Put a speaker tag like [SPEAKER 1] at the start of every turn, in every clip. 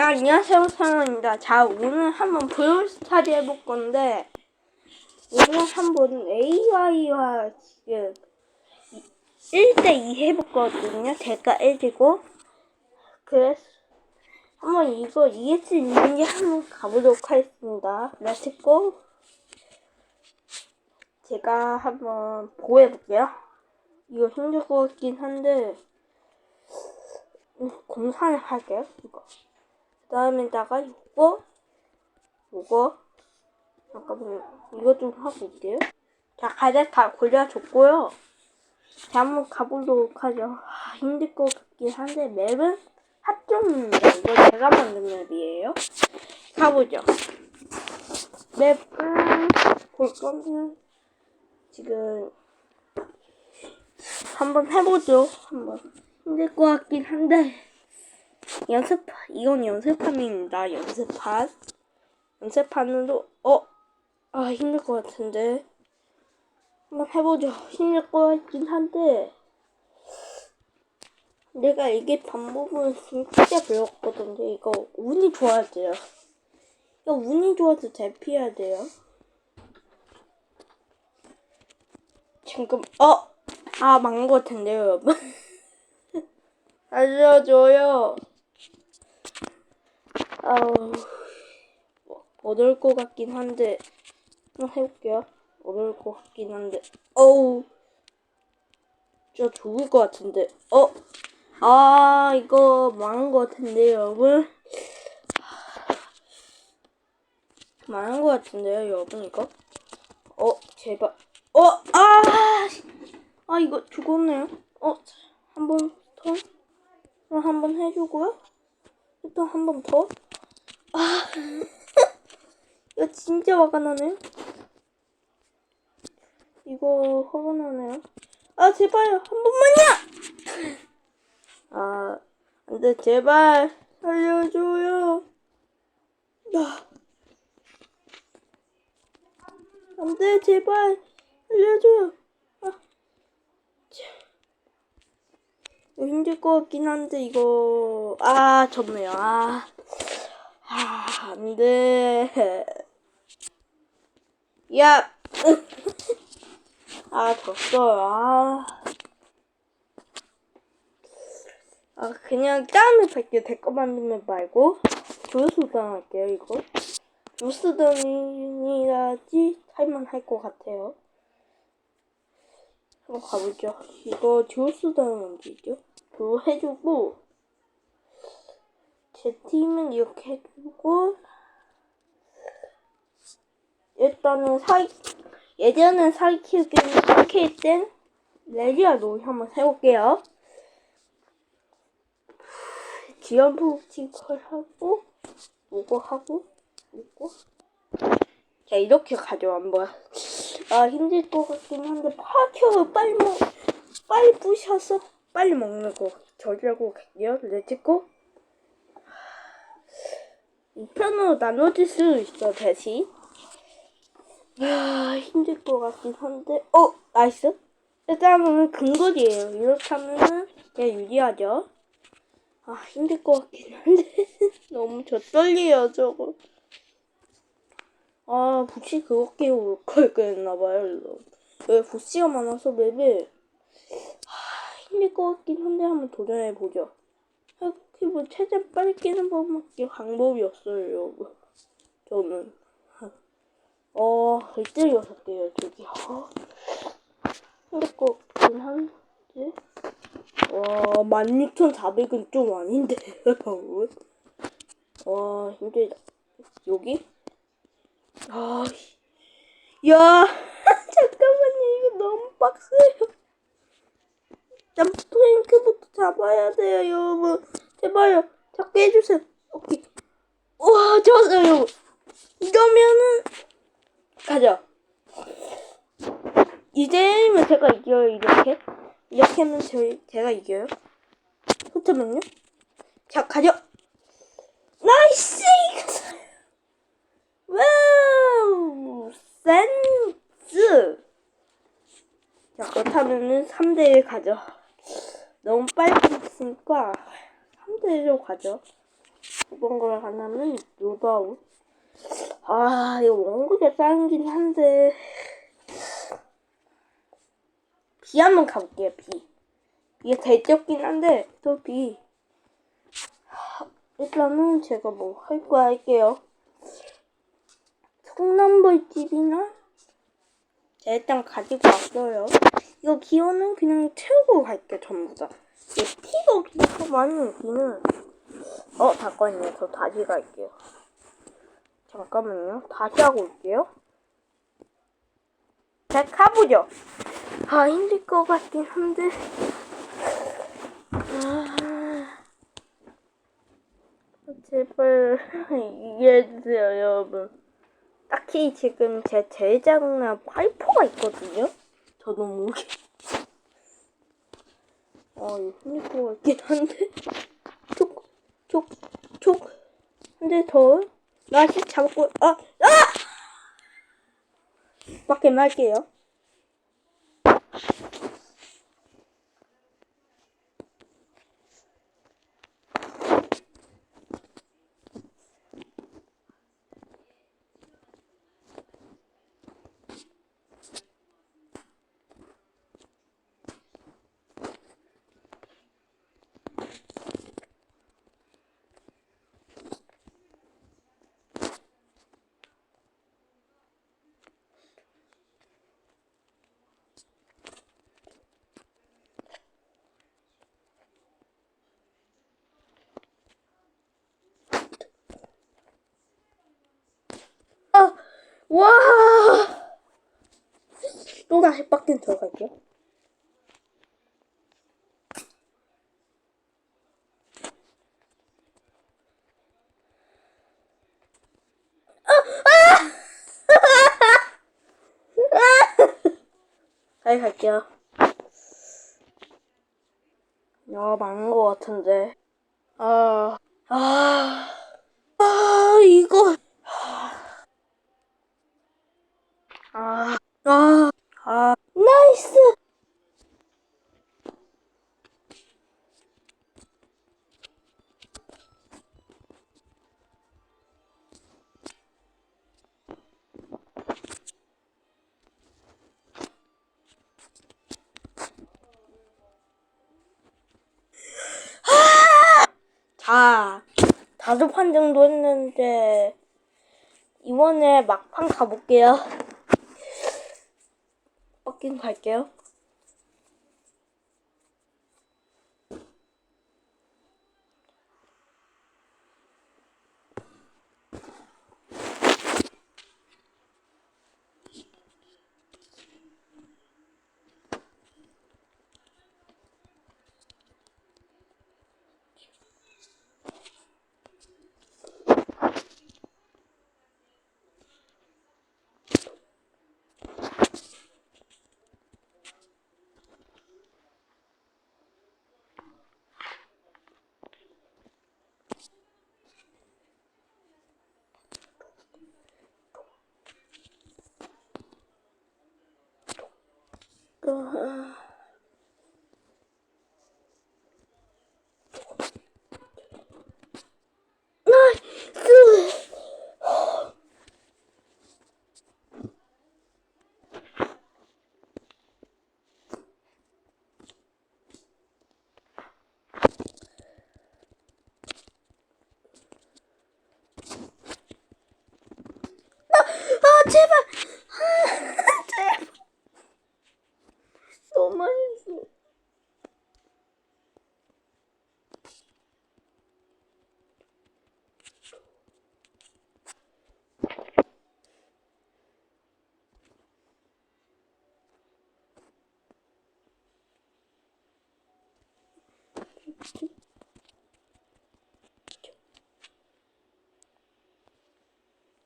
[SPEAKER 1] 자, 안녕하세요, 상원입니다. 자, 오늘 한번 브롤스타즈 해볼 건데, 오늘 한번 AI와 지금 1대2 해볼 거거든요. 제가 1이고. 그래서 한번 이거 이길 수 있는지 한번 가보도록 하겠습니다. 렛츠고! 제가 한번 보여볼게요. 이거 힘들 것 같긴 한데, 음, 공산을 할게요, 이거. 그 다음에다가 요거, 요거, 잠깐만요. 이거 좀 하고 올게요. 자, 가자 다 골라줬고요. 자, 한번 가보도록 하죠. 아, 힘들 것 같긴 한데, 맵은 합정입니다. 이거 제가 만든 맵이에요. 가보죠. 맵을 볼 거면, 지금, 한번 해보죠. 한번. 힘들 것 같긴 한데, 연습, 이건 연습판입니다. 연습판. 연습판으로, 어, 아, 힘들 것 같은데. 한번 해보죠. 힘들 것 같긴 한데, 내가 이게 방법은 진짜 배웠거든요. 이거 운이 좋아야 돼요. 이거 운이 좋아서 잘 피해야 돼요. 지금, 어! 아, 망한 것 같은데요, 여러분. 알려줘요. 아우, 뭐, 어려울 것 같긴 한데, 한번 해볼게요. 어려울 것 같긴 한데, 어우, 저 죽을 것 같은데, 어, 아, 이거 망한 것 같은데요, 여러분. 망한 것 같은데요, 여러분, 이거. 어, 제발. 어, 아! 아, 이거 죽었네요. 어, 한 번 더. 그럼 한번 해주고요. 또한번 더. 아, 이거 진짜 화가 나네요. 이거 화가 나네요. 아, 제발요. 한 번만요! 아, 안 돼. 제발. 살려줘요. 아. 안 돼. 제발. 살려줘요. 아. 힘들 것 같긴 한데, 이거. 아, 졌네요. 아. 아, 안 돼. 야! 아, 졌어요. 아. 아, 그냥 다음에 할게요. 댓글 만들면 말고. 조수단 할게요, 이거. 조수단이라지 할만 할 것 같아요. 한번 가보죠. 이거 조수단 언제죠? 그거 해주고, 제 팀은 이렇게 해주고, 일단은 사이, 예전엔 사이 키우기 이렇게 땐 레리아 놀이 한번 해볼게요. 지연 프로티컬 하고, 이거 하고, 이거. 자, 이렇게 가죠, 한번. 아, 힘들 것 같긴 한데, 파티어를 빨리 먹, 빨리 부셔서 빨리 먹는 거. 저기라고 갈게요. 렛츠고. 이 편으로 나눠질 수 있어, 대신. 야 힘들 것 같긴 한데, 어, 나이스. 일단은 근거리에요. 이렇게 하면은 그냥 유리하죠. 아, 힘들 것 같긴 한데. 너무 저 떨려요, 저거. 아, 부시 그거 끼고 걸 거였나봐요, 여러분. 왜 부시가 많아서 맵에. 아, 힘들 것 같긴 한데 한번 도전해보죠. 이렇게 뭐 최대한 빨리 깨는 법밖에 방법이 없어요, 여러분. 저는. 어, 1대 여섯 개요, 저기. 어. 것 같긴 한데. 와, 16,400은 좀 아닌데, 여러분. 와, 힘들다. 여기? 아, 야, 잠깐만요. 이거 너무 빡세요. 점프랭크부터 잡아야 돼요, 여러분. 제발요. 잡게 해주세요. 오케이. 와, 좋았어요. 이러면은, 가자. 이제면 제가 이겨요, 이렇게. 이렇게 하면 저, 제가 이겨요. 그렇다면요? 자, 가죠. 나이스! 와우! 센스! 자, 그렇다면은 3대1 가죠. 너무 빨리 했으니까 3대1로 가죠. 이번 걸 하나는 노다운. 아, 이거 원곡에 쌓이긴 한데. 비 한번 가볼게요, 비. 이게 대적긴 한데, 또 비. 하, 일단은 제가 뭐 할 거 할게요. 송남벌집이나? 제가 일단 가지고 왔어요. 이거 기호는 그냥 채우고 갈게요, 전부 다. 피가 없어서 많이 비는. 어, 잠깐만요. 저 다시 갈게요. 잠깐만요. 다시 하고 올게요. 자, 가보죠. 아, 힘들 것 같긴 한데. 아, 제발 이해해주세요, 여러분. 딱히 지금 제 제작나 파이퍼가 있거든요. 저도 모 아, 이거 힘들 것 같긴 한데. 촉, 촉, 촉. 한대 더. 나시 잡고, 아, 아! 밖에 말게요. 아, 와! 또 다시 밖에 들어갈게요. 다시 갈게요. 야, 망한 것 같은데. 아, 아, 아, 이거. 다섯 판 정도 했는데, 이번에 막판 가볼게요. 빡긴 갈게요. 아, 나이스! 아, 제발! 아, 제발! 너무 맛있어.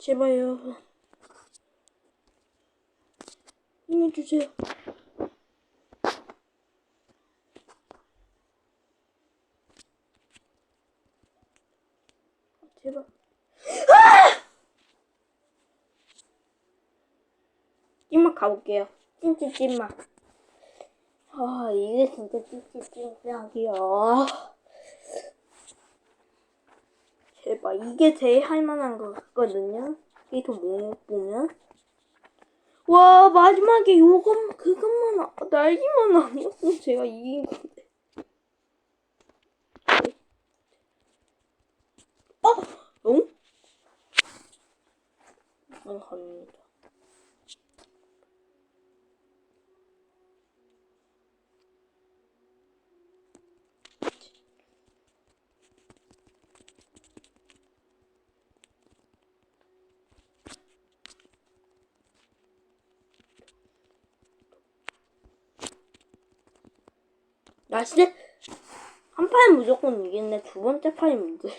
[SPEAKER 1] 제발요. 힘내주세요. 제발. 아! 찐맛 가볼게요. 찐찐 찐맛. 아 이게 진짜 찐맛이야. 대박. 이게 제일 할만한 것 같거든요. 이더 못 보면. 와, 마지막에 요것, 그것만, 아- 날개만 아니었으면 제가 이긴 건데. 어? 어? 안 갑니다. 나이스! 한 판은 무조건 이겼네. 두 번째 판이 문제예요.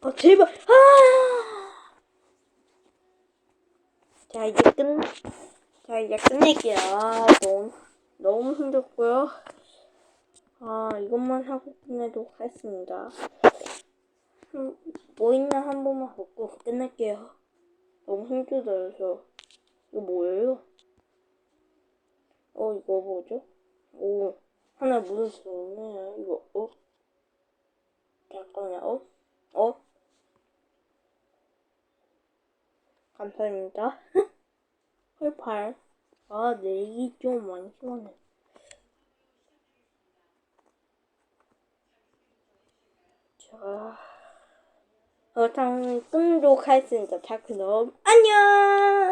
[SPEAKER 1] 아, 제발! 아! 자, 이제 끝, 자, 이제 끝낼게요. 아, 너무, 너무 힘들고요. 아, 이것만 하고 끝내도록 하겠습니다. 음, 뭐 있나 한 번만 보고 끝낼게요. 너무 힘들어서. 이거 뭐예요? 어, 이거 뭐죠? 오, 하나 묻었어요. 이거, 어? 잠깐만요, 어? 어? 감사합니다. 헐팔. 아, 내기 좀 많이 심하네. 자, 그렇다면 끊도록 하겠습니다. 자, 그럼 안녕!